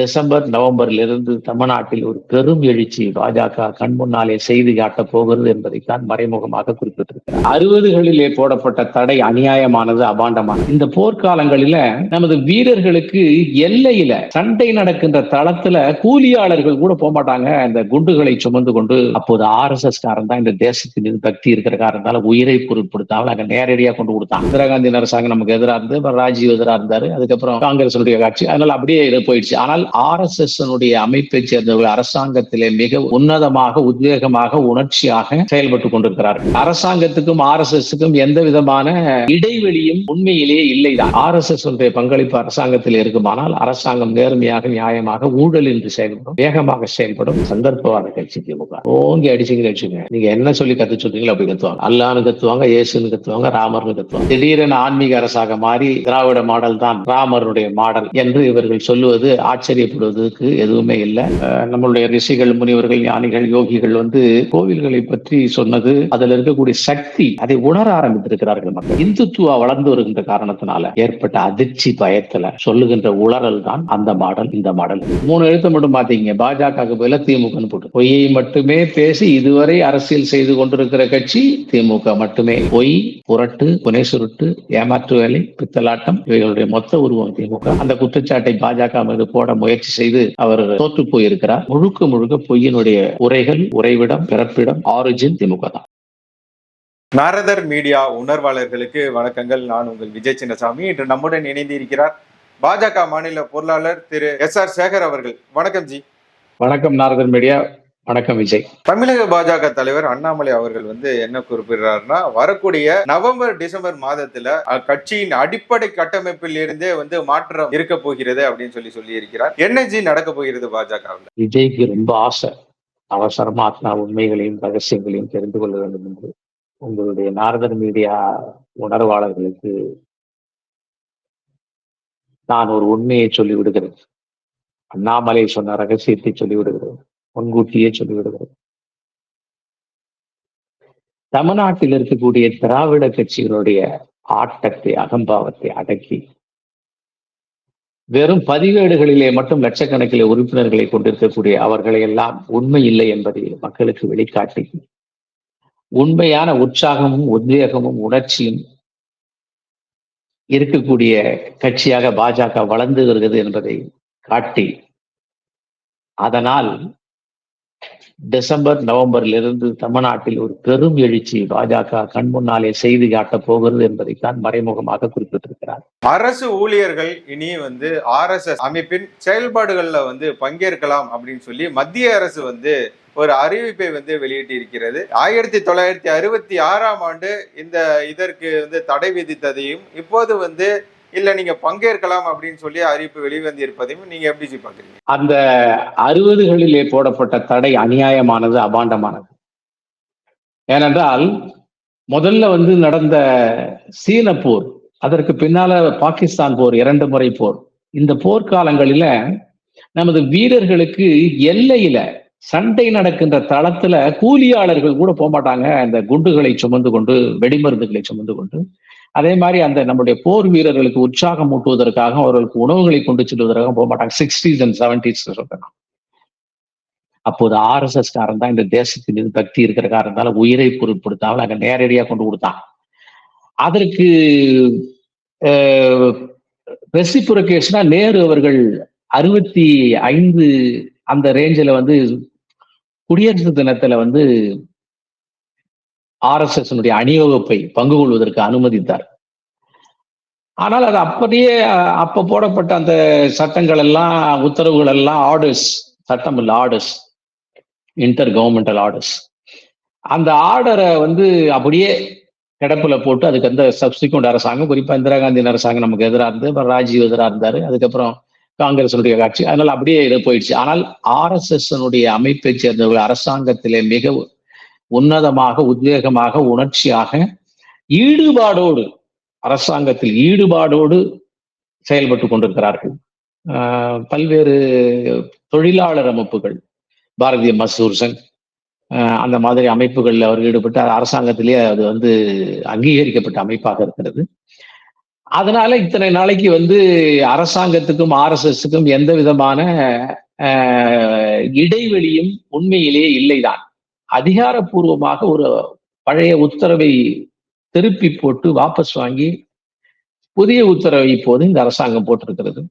December நவம்பரிலிருந்து தமிழ்நாட்டில் ஒரு பெரும் எழுச்சி பாஜக கண் முன்னாலே செய்து காட்டப் போகிறது என்பதைத்தான் மறைமுகமாக குறிப்பிட்டிருக்கிறார். அறுபதுகளிலே போடப்பட்ட தடை அநியாயமானது அபாண்டமானது. இந்த போர்க்காலங்களில நமது வீரர்களுக்கு எல்லையில சண்டை நடக்கின்ற தளத்துல கூலியாளர்கள் கூட போக மாட்டாங்க. இந்த குண்டுகளை சுமந்து கொண்டு அப்போது ஆர் எஸ் எஸ் காரன் தான் இந்த தேசத்தின் மீது பக்தி இருக்கிற காரணத்தால உயிரை பொருட்படுத்தாமல் அங்க நேரடியாக கொண்டு கொடுத்தாங்க இந்திரா காந்தி அரசாங்கம் நமக்கு எதிராக இருந்து ராஜீவ் எதிராக இருந்தாரு. அதுக்கப்புறம் காங்கிரஸ் காட்சி. அதனால அப்படியே போயிடுச்சு. ஆனால் ஆர் எஸ் எஸ் அமைப்பை சேர்ந்தவர்கள் அரசாங்கத்திலே மிக உன்னதமாக உத்வேகமாக உணர்ச்சியாக செயல்பட்டு கொண்டிருக்கிறார்கள். அரசாங்கத்துக்கும் ஆர் எஸ் எஸ்க்கும் எந்த விதமான இடைவெளியும் உண்மையிலேயே இல்லைதான் ஆர் எஸ் எஸ் பங்களிப்பு அரசாங்கத்தில் இருக்குமானால் அரசாங்கம் நேர்மையாக நியாயமாக ஊழல் என்று செயல்படும் வேகமாக செயல்படும் சந்தர்ப்பவாத கட்சி திமுக ஓங்கி அடிச்சுங்க வச்சுங்க நீங்க என்ன சொல்லி கத்து சொல்றீங்களோ அப்படி கத்துவாங்க. அல்லான்னு கத்துவாங்க இயேசுன்னு கத்துவாங்க ராமர்னு கத்துவாங்க. திடீரென ஆன்மீக அரசாக மாறி திராவிட மாடல் தான் ராமருடைய மாடல் என்று இவர்கள் சொல்லுவது ஆச்சரியப்படுவதற்கு எதுவுமே இல்லை. நம்மளுடைய ரிஷிகள் முனிவர்கள் ஞானிகள் யோகிகள் வந்து கோவில்களை பற்றி சொன்னது அதுல இருக்கக்கூடிய சக்தி அதை உணர ஆரம்பித்திருக்கிறார்கள் மக்கள். இந்துத்துவா வளர்ந்து வருகின்ற காரணத்தினால ஏற்பட்ட அதிர்ச்சி பயத்துல சொல்லுகின்ற உளறல் தான் அந்த மாடல் இந்த மாடல். மூணு எழுத்து மட்டும் பாத்தீங்க பாஜக பதில திமுக போட்டு. பொய்யை மட்டுமே பேசி இதுவரை அரசியல் செய்து கொண்டிருக்கிற கட்சி திமுக மட்டுமே. பொய் புரட்டு புனை சுருட்டு ஏமாற்று வேலை பித்தலாட்டம் இவைகளுடைய மொத்த உருவம் திமுக. அந்த குற்றச்சாட்டை பாஜக மீது போட முயற்சி செய்து அவர் தோற்று போயிருக்கிறார். முழுக்க முழுக்க பொய்யினுடைய உரைகள் உறைவிடம் பிறப்பிடம் ஆரிஜின் திமுக தான். நாரதர் மீடியா உணர்வாளர்களுக்கு வணக்கங்கள். நான் உங்கள் விஜய் சின்னசாமி. இன்று நம்முடன் இணைந்து இருக்கிறார் பாஜக மாநில பொருளாளர் திரு எஸ் ஆர் சேகர் அவர்கள். வணக்கம் ஜி. வணக்கம் நாரதர் மீடியா. வணக்கம் விஜய். தமிழக பாஜக தலைவர் அண்ணாமலை அவர்கள் வந்து என்ன குறிப்பிடுறாருன்னா வரக்கூடிய நவம்பர் டிசம்பர் மாதத்துல அக்கட்சியின் அடிப்படை கட்டமைப்பில் இருந்தே வந்து மாற்றம் இருக்க போகிறது அப்படின்னு சொல்லி சொல்லி இருக்கிறார் என்ன ஜி நடக்க போகிறது பாஜகவில்? விஜய்க்கு ரொம்ப ஆசை. அவசரமா உண்மைகளையும் ரகசியங்களையும் தெரிந்து கொள்ள வேண்டும் என்று. உங்களுடைய நாரதர் மீடியா உணர்வாளர்களுக்கு நான் ஒரு உண்மையை சொல்லி விடுகிறேன் அண்ணாமலை சொன்ன ரகசியத்தை சொல்லி விடுகிறேன் முன்கூட்டியே சொல்லிவிடுகிறது தமிழ்நாட்டில் இருக்கக்கூடிய திராவிட கட்சிகளுடைய ஆட்டத்தை அகம்பாவத்தை அடக்கி வெறும் பதிவேடுகளிலே மட்டும் லட்சக்கணக்கிலே உறுப்பினர்களை கொண்டிருக்கக்கூடிய அவர்களை எல்லாம் உண்மை இல்லை என்பதை மக்களுக்கு வெளிக்காட்டி உண்மையான உற்சாகமும் உத்வேகமும் உணர்ச்சியும் இருக்கக்கூடிய கட்சியாக பாஜக வளர்ந்து வருகிறது என்பதை காட்டி அதனால் டிசம்பர் நவம்பரிலிருந்து தமிழ்நாட்டில் ஒரு பெரும் எழுச்சி பாஜக கண் முன்னாலே செய்து காட்டப் போகிறது என்பதைத்தான் மறைமுகமாக குறிப்பிட்டிருக்கிறார். அரசு ஊழியர்கள் இனி வந்து ஆர் எஸ் எஸ் அமைப்பின் செயல்பாடுகள்ல வந்து பங்கேற்கலாம் அப்படின்னு சொல்லி மத்திய அரசு வந்து ஒரு அறிவிப்பை வந்து வெளியிட்டு இருக்கிறது ஆயிரத்தி தொள்ளாயிரத்தி அறுபத்தி ஆறாம் ஆண்டு இந்த இதற்கு வந்து தடை விதித்ததையும் இப்போது வந்து இல்ல நீங்க பங்கேற்கலாம் அப்படின்னு சொல்லி அறிவிப்பு வெளிவந்து இருப்பதையும் நீங்க எப்படி பாக்குறீங்க அந்த அறுபதுகளிலே போடப்பட்ட தடை அநியாயமானது அபாண்டமானது. ஏனென்றால் முதல்ல வந்து நடந்த சீன போர் அதற்கு பின்னால பாகிஸ்தான் போர் இரண்டு முறை போர். இந்த போர்க்காலங்களில நமது வீரர்களுக்கு எல்லையில சண்டை நடக்கின்ற தளத்துல கூலியாளர்கள் கூட போக மாட்டாங்க இந்த குண்டுகளை சுமந்து கொண்டு வெடிமருந்துகளை சுமந்து கொண்டு அதே மாதிரி அந்த நம்முடைய போர் வீரர்களுக்கு உற்சாகம் ஊட்டுவதற்காக அவர்களுக்கு உணவுகளை கொண்டு செல்வதற்காக போக மாட்டாங்க. சிக்ஸ்டீஸ் அண்ட் செவன்டிஸ் சொல்றேன் அப்போது ஆர் எஸ் எஸ் காரன் தான் இந்த தேசத்தின் மீது பக்தி இருக்கிற காரணத்தால உயிரை பொருட்படுத்தாமல் அங்க நேரடியாக கொண்டு கொடுத்தான். அதற்கு ரெசிபுரகேஷனா நேரு அவர்கள் அறுபத்தி ஐந்து அந்த ரேஞ்சில் வந்து குடியரசு தினத்துல வந்து ஆர் எஸ் எஸ் அணிவகுப்பை பங்கு கொள்வதற்கு அனுமதித்தார். ஆனால் அது அப்படியே அப்ப போடப்பட்ட அந்த சட்டங்கள் எல்லாம் உத்தரவுகள் எல்லாம் ஆர்டர்ஸ் சட்டம் இல்லை ஆர்டர்ஸ் இன்டர் கவர்மெண்டல் ஆர்டர்ஸ். அந்த ஆர்டரை வந்து அப்படியே கிடப்புல போட்டு அதுக்கு அந்த சப்சிக்வெண்ட் அரசாங்கம் குறிப்பா இந்திரா காந்தியின் அரசாங்கம் நமக்கு எதிராக இருந்து அப்புறம் ராஜீவ் எதிராக இருந்தாரு அதுக்கப்புறம் காங்கிரஸ் கட்சி அதனால அப்படியே இது போயிடுச்சு. ஆனால் ஆர்எஸ்எஸ்னுடைய அமைப்பை சேர்ந்த அமைப்பை சேர்ந்தவர்கள் அரசாங்கத்திலே மிக உன்னதமாக உத்வேகமாக உணர்ச்சியாக ஈடுபாடோடு அரசாங்கத்தில் ஈடுபாடோடு செயல்பட்டு கொண்டிருக்கிறார்கள். பல்வேறு தொழிலாளர் அமைப்புகள் பாரதிய மசூர் சங் அந்த மாதிரி அமைப்புகளில் அவர் ஈடுபட்டு அரசாங்கத்திலேயே அது வந்து அங்கீகரிக்கப்பட்ட அமைப்பாக இருக்கிறது. அதனால இத்தனை நாளைக்கு வந்து அரசாங்கத்துக்கும் ஆர்எஸ்எஸ்க்கும் எந்த விதமான இடைவெளியும் உண்மையிலேயே இல்லைதான். அதிகாரப்பூர்வமாக ஒரு பழைய உத்தரவை திருப்பி போட்டு வாபஸ் வாங்கி புதிய உத்தரவை இப்போது இந்த அரசாங்கம் போட்டிருக்கிறது.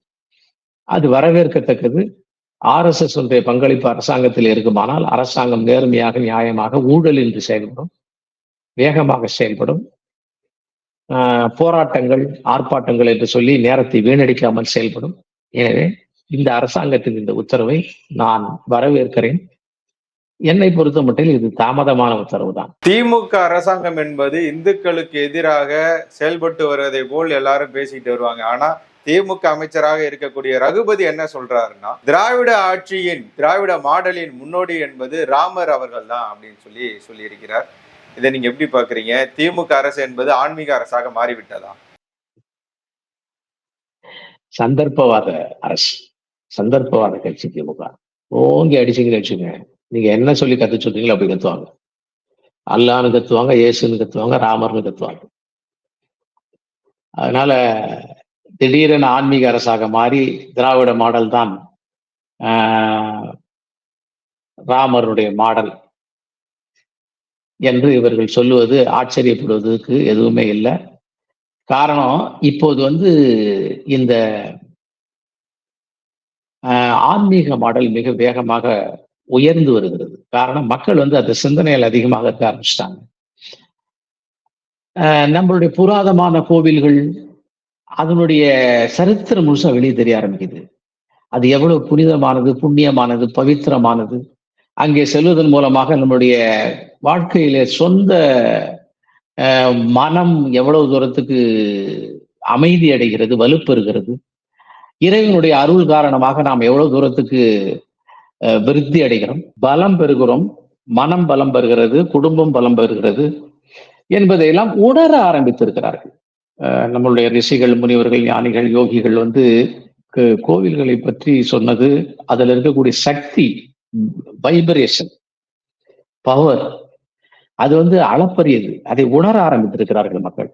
அது வரவேற்கத்தக்கது. ஆர்எஸ்எஸ் உடைய பங்களிப்பு அரசாங்கத்தில் இருக்குமானால் அரசாங்கம் நேர்மையாக நியாயமாக ஊழல் என்று செயல்படும் வேகமாக செயல்படும். ஆஹ் போராட்டங்கள் ஆர்ப்பாட்டங்கள் என்று சொல்லி நேரத்தை வீணடிக்காமல் செயல்படும். எனவே இந்த அரசாங்கத்தின் இந்த உத்தரவை நான் வரவேற்கிறேன். என்னை பொறுத்த மட்டில் இது தாமதமான உத்தரவு தான் திமுக அரசாங்கம் என்பது இந்துக்களுக்கு எதிராக செயல்பட்டு வருவதை போல் எல்லாரும் பேசிட்டு வருவாங்க. ஆனா திமுக அமைச்சராக இருக்கக்கூடிய ரகுபதி என்ன சொல்றாருன்னா திராவிட ஆட்சியின் திராவிட மாடலின் முன்னோடி என்பது ராமர் அவர்கள் தான் அப்படின்னு சொல்லி சொல்லியிருக்கிறார். இதை நீங்க எப்படி பாக்குறீங்க திமுக அரசு என்பது ஆன்மீக அரசாக மாறிவிட்டதா? சந்தர்ப்பவாத அரசு சந்தர்ப்பவாத கட்சி திமுக. ஓங்கி அடிச்சுங்கன்னு வச்சுங்க நீங்க என்ன சொல்லி கத்து சொல்றீங்களோ அப்படி கத்துவாங்க. அல்லான்னு கத்துவாங்க இயேசுன்னு கத்துவாங்க ராமர்னு கத்துவாங்க. அதனால திடீரென ஆன்மீக அரசாக மாறி திராவிட மாடல் தான் ஆஹ், ராமருடைய மாடல் என்று இவர்கள் சொல்லுவது ஆச்சரியப்படுவதற்கு எதுவுமே இல்லை. காரணம் இப்போது வந்து இந்த ஆஹ், ஆன்மீக மாடல் மிக வேகமாக உயர்ந்து வருகிறது. காரணம் மக்கள் வந்து அந்த சிந்தனையில் அதிகமாக இருக்க ஆரம்பிச்சிட்டாங்க நம்மளுடைய புராதமான கோவில்கள் அதனுடைய சரித்திரம் முழுசா வெளியே தெரிய ஆரம்பிக்குது. அது எவ்வளவு புனிதமானது புண்ணியமானது பவித்திரமானது. அங்கே செல்வதன் மூலமாக நம்முடைய வாழ்க்கையில சொந்த ஆஹ், மனம் எவ்வளவு தூரத்துக்கு அமைதி அடைகிறது வலுப்பெறுகிறது. இறைவனுடைய அருள் காரணமாக நாம் எவ்வளவு தூரத்துக்கு விருத்தி அடைகிறோம். பலம் பெறுகிறோம். மனம் பலம் பெறுகிறது. குடும்பம் பலம் பெறுகிறது என்பதையெல்லாம் உணர ஆரம்பித்திருக்கிறார்கள். நம்மளுடைய ரிஷிகள் முனிவர்கள் ஞானிகள் யோகிகள் வந்து கோவில்களை பற்றி சொன்னது அதில் இருக்கக்கூடிய சக்தி வைப்ரேஷன் பவர் அது வந்து அளப்பரியது. அதை உணர ஆரம்பித்திருக்கிறார்கள் மக்கள்.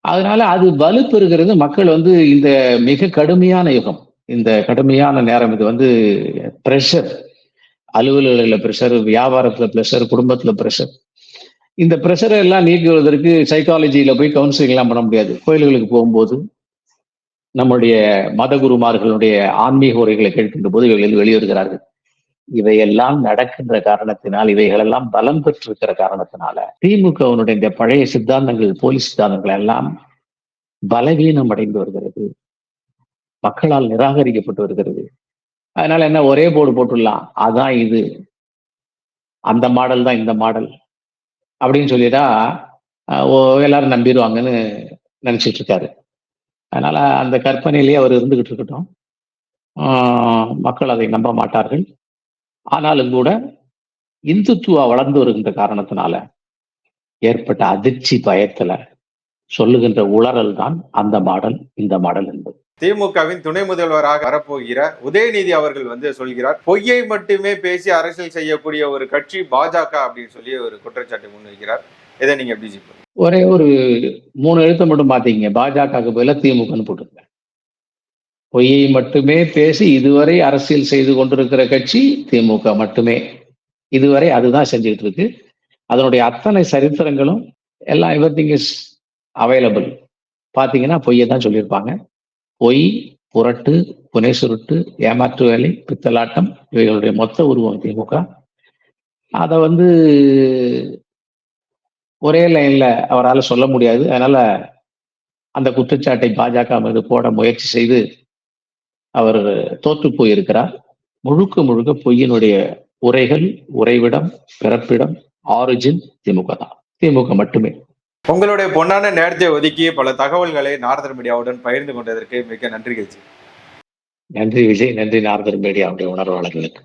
அதனால அது வலுப்பெறுகிறது. மக்கள் வந்து இந்த மிக கடுமையான யுகம். இந்த கடுமையான நேரம் இது வந்து ப்ரெஷர் அலுவலகத்துல ப்ரெஷர் வியாபாரத்தில் ப்ரெஷர் குடும்பத்தில் ப்ரெஷர் இந்த ப்ரெஷரை எல்லாம் நீக்குவதற்கு சைக்காலஜியில் போய் கவுன்சிலிங் எல்லாம் பண்ண முடியாது. கோயில்களுக்கு போகும்போது நம்முடைய மதகுருமார்களுடைய ஆன்மீக உரைகளை கேட்கின்ற போது இவர்கள் வெளிவருகிறார்கள் இவையெல்லாம் நடக்கின்ற காரணத்தினால் இவைகளெல்லாம் பலம் பெற்றிருக்கிற காரணத்தினால திமுகவினுடைய இந்த பழைய சித்தாந்தங்கள் போலி சித்தாந்தங்கள் எல்லாம் பலவீனம் அடைந்து வருகிறது. மக்களால் நிராகரிக்கப்பட்டு வருகிறது. அதனால என்ன? ஒரே போர்டு போட்டுடலாம். அதான் இது. அந்த மாடல் தான் இந்த மாடல் அப்படின்னு சொல்லிட்டா ஓ- எல்லாரும் நம்பிடுவாங்கன்னு நினைச்சிட்டு இருக்காரு. அதனால அந்த கற்பனையிலேயே அவர் இருந்துகிட்டு இருக்கட்டும். மக்கள் அதை நம்ப மாட்டார்கள். ஆனாலும் கூட இந்துத்துவா வளர்ந்து வருகின்ற காரணத்தினால ஏற்பட்ட அதிர்ச்சி பயத்துல சொல்லுகின்ற உளறல் தான் அந்த மாடல் இந்த மாடல் என்பது. திமுகவின் துணை முதல்வராக வரப்போகிற உதயநிதி அவர்கள் வந்து சொல்கிறார் பொய்யை மட்டுமே பேசி அரசியல் செய்யக்கூடிய ஒரு கட்சி பாஜக அப்படின்னு சொல்லி ஒரு குற்றச்சாட்டை முன்வைக்கிறார். இதை நீங்க எப்படி ஒரே ஒரு மூணு எழுத்தை மட்டும் பார்த்தீங்க பாஜகவுக்கு பதிலாக திமுகன்னு போட்டுருங்க பொய்யை மட்டுமே பேசி இதுவரை அரசியல் செய்து கொண்டிருக்கிற கட்சி திமுக மட்டுமே. இதுவரை அதுதான் செஞ்சுக்கிட்டு இருக்கு. அதனுடைய அத்தனை சரித்திரங்களும் எல்லாம் எவ்ரி திங் இஸ் அவைலபிள் பார்த்தீங்கன்னா பொய்யை தான் சொல்லியிருப்பாங்க. பொய் புரட்டு புனை சுருட்டு ஏமாற்று வேலை பித்தலாட்டம் இவைகளுடைய மொத்த உருவம் திமுக. அதை வந்து ஒரே லைன்ல அவரால் சொல்ல முடியாது. அதனால அந்த குற்றச்சாட்டை பாஜக மீது போட முயற்சி செய்து அவர் தோற்று போயிருக்கிறார். முழுக்க முழுக்க பொய்யினுடைய உரைகள் உறைவிடம் பிறப்பிடம் ஆரிஜின் திமுக தான். திமுக மட்டுமே. உங்களுடைய பொன்னான நேரத்தை ஒதுக்கி பல தகவல்களை நாரதர் மீடியாவுடன் பகிர்ந்து கொண்டதற்கு மிக்க நன்றிகள் கட்சி நன்றி விஜய். நன்றி நாரதர் மீடியாவுடைய உணர்வாளர்களுக்கு.